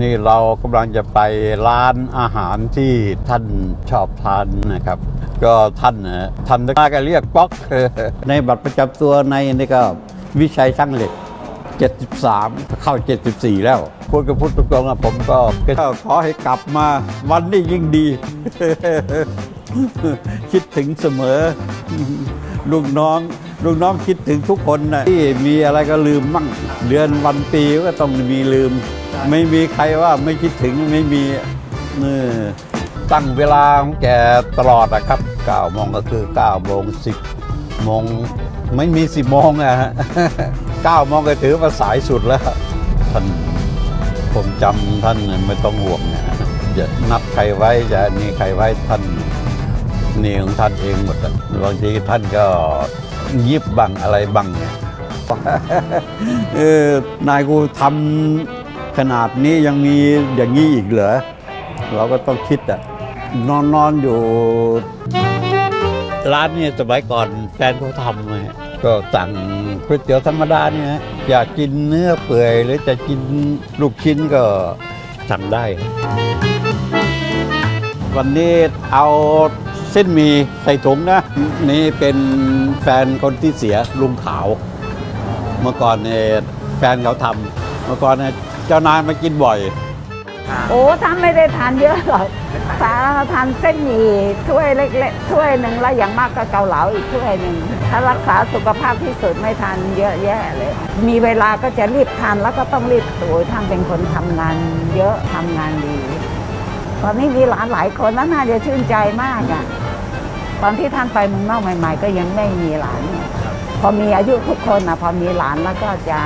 นี่เรากำลังจะไปร้านอาหารที่ท่านชอบทานนะครับ ก็ท่านนทำได้ก็เรียกป๊อก ในบัตรประจำตัวในนี่ก็วิชัยช่างเหล็ก 73 เข้า 74 แล้ว พูดก็พูดตรงๆนะผมก็ก็ขอให้กลับมาวันนี้ยิ่งดี คิดถึงเสมอ ลูกน้องลูกน้องคิดถึงทุกคนนะที่มีอะไรก็ลืมมั่ง เดือนวันปีก็ต้องมีลืม ไม่มีใครว่าไม่คิดถึงไม่มีเออตั้งเวลาของแกตลอดนะครับ9โมงก็คือ9โมง10โมงไม่มี 10โมงอะฮะ9โมงก็ถือว่าสายสุดแล้วท่านผมจำท่านไม่ต้องห่วงนะจะนัดใครไว้จะนี่ใครไว้ท่านนี่ของท่านเองหมดบางทีท่านก็ยิบบังอะไรบังเนี่ยนายกูทำ ขนาดนี้ยังมีอย่างนี้อีกเหรอ เราก็ต้องคิดอะนอนนอนอยู่ ร้านเนี่ยสมัยก่อนแฟนเขาทำไงก็สั่งก๋วยเตี๋ยวธรรมดาเนี่ยอยากกินเนื้อเปื่อย หรือจะกินลูกชิ้นก็สั่งได้ วันนี้เอาเส้นหมีใส่ถุงนะ นี่เป็นแฟนคนที่เสียลุงขาว เมื่อก่อนเนี่ยแฟนเขาทำเมื่อก่อนเนี่ย เจ้านายมากินบ่อย โอ้ท่านไม่ได้ทานเยอะหรอกทานทานเส้นหมี่ถ้วยเล็กๆถ้วยหนึ่งแล้วอย่างมากก็เกาเหลาอีกถ้วยหนึ่งถ้ารักษาสุขภาพที่สุดไม่ทานเยอะแยะเลย มีเวลาก็จะรีบทานแล้วก็ต้องรีบโอ้ยท่านเป็นคนทำงานเยอะทำงานดี ตอนนี้มีหลานหลายคนแล้วน่าจะชื่นใจมากอะ่ะตอนที่ท่านไปเมืองนอกใหม่ ๆ ก็ยังไม่มีหลาน พอมีอายุทุกคนนะพอมีหลานแล้วก็จะ